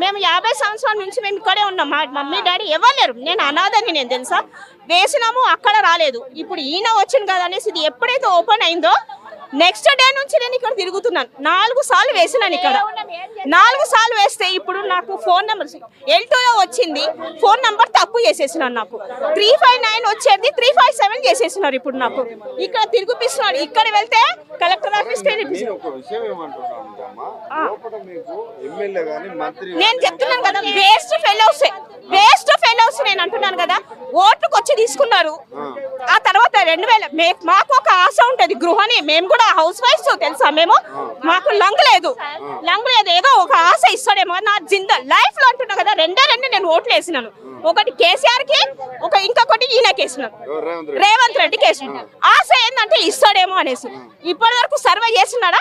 మేము యాభై సంవత్సరాల నుంచి మేము ఇక్కడే ఉన్నాం. మా మమ్మీ డాడీ ఇవ్వలేరు నేను అనాథని నేను తెలుసా? వేసినాము అక్కడ రాలేదు. ఇప్పుడు ఈయన వచ్చింది కదా అనేసి ఇది ఎప్పుడైతే ఓపెన్ అయిందో నెక్స్ట్ డే నుంచి నేను ఇక్కడ తిరుగుతున్నాను. నాలుగు సార్లు వేసినాను ఇక్కడ. నాలుగు సార్లు వేస్తే ఇప్పుడు నాకు ఫోన్ నెంబర్ ఎల్లో వచ్చింది. ఫోన్ నెంబర్ తప్పు చేసేసినాను నాకు. త్రీ ఫైవ్ నైన్ వచ్చేది త్రీ ఫైవ్ సెవెన్ చేసేసినారు ఇప్పుడు నాకు. ఇక్కడ తిరుగుపిస్తున్నాడు ఇక్కడ వెళ్తే కలెక్టర్ ఆఫీస్కి మంత్రి నేను చెప్తున్నాను కదా వేస్ట్ ఫెలోస్ వేస్ట్ ఫెలోస్ నేను అంటున్నాను కదా ఓట్లకు వచ్చి తీసుకున్నారు. ఆ. తర్వాత రెండు వేల మాకు ఒక ఆశ ఉంటది గృహని మేము కూడా హౌస్ వైఫ్స్ తెలుసా మేము? మాకు లంగ్ లేదు. లంగ్ లేదు ఏదో ఒక ఆశ ఇస్తాడేమో నా జింద లైఫ్లో అంటున్నా కదా రెండే రెండు నేను ఓట్లు వేసినాను. ఒకటి కేసీఆర్కి ఒక ఇంకొకటి ఈయనకి వేసినాను. రేవంత్ రెడ్డి. రేవంత్ రెడ్డికి వేసినాను. ఆశ ఏంటంటే ఇస్తాడేమో అనేసి. ఇప్పటి వరకు సర్వే చేసినాడా?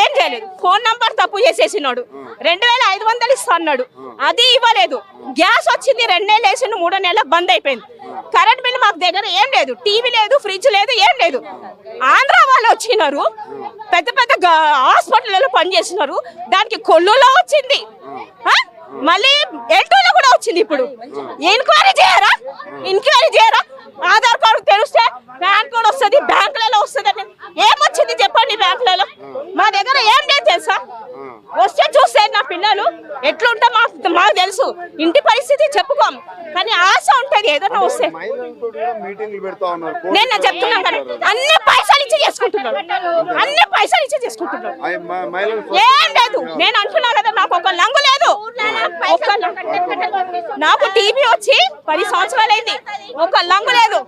ఏం చేయలేదు. ఫోన్ నంబర్ తప్పు చేసేసినాడు. రెండు వేల ఐదు వందలు ఇస్తా అన్నాడు. అది ఇవ్వలేదు. గ్యాస్ వచ్చింది రెండు నెలలు వేసిండు మూడో నెలలు బంద్ అయిపోయింది. కరెంట్ బిల్ మాకు దగ్గర ఏం లేదు. టీవీ లేదు ఫ్రిడ్జ్ లేదు ఏం లేదు. ఆంధ్ర వాళ్ళు వచ్చినారు. పెద్ద పెద్ద హాస్పిటల్లో పనిచేసినారు దానికి కొల్లులో వచ్చింది. మళ్ళీ ఎల్టోలో కూడా వచ్చింది ఇప్పుడు. ఎంక్వైరీ చేయరా? ఎంక్వైరీ చేయరా? ఆధార్ కార్డు తెలిస్తే బ్యాంక్ కూడా వస్తుంది బ్యాంకులలో వస్తుంది అంటే ఏమొచ్చింది చెప్పండి బ్యాంకులలో? మా దగ్గర ఏం లేదు తెలుసా? వస్తే చూస్తే నా పిల్లలు ఎట్లుంటా మాకు మాకు తెలుసు. ఇంటి పరిస్థితి చెప్పుకోము కానీ ఆశ ఉంటది ఏదైనా వస్తే. నేను చెప్తున్నాను కదా అన్ని పైసలు ఇచ్చి చేసుకుంటున్నాడు అన్ని పైసలు ఇచ్చి మహిళలు ఏం లేదు. నేను అంటున్నా కదా నాకు ఒక లంగు లేదు. నాకు టీబీ వచ్చి పది సంవత్సరాలైంది ఒక లంగు లేదు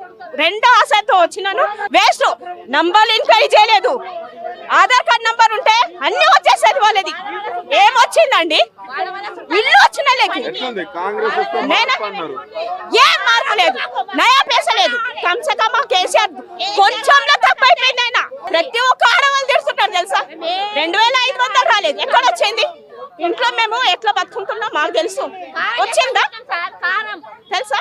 రెండో ఆశతో వచ్చినాను వేస్ట్ నంబర్లు ఎంక్వైరీ చేయలేదు ఆధార్ కార్డ్ నంబర్ ఉంటే అన్ని వచ్చేసేది వాళ్ళది ఏమొచ్చిందండి ఇల్లు వచ్చిన ఏం మార్పు లేదు. నయా పేస లేదు కంసే కమ్మ కేసీఆర్ కొంచెంలో తప్పైపోయింది ఆయన. ప్రతి ఒక్క ఆడవాళ్ళు తెలుసుకుంటారు తెలుసా? రెండు వేల ఐదు వందలు రాలేదు. ఎక్కడ వచ్చింది? ఇంట్లో మేము ఎట్లా బతుకుంటున్నాం? మాకు తెలుసు. వచ్చిందా? తెలుసా?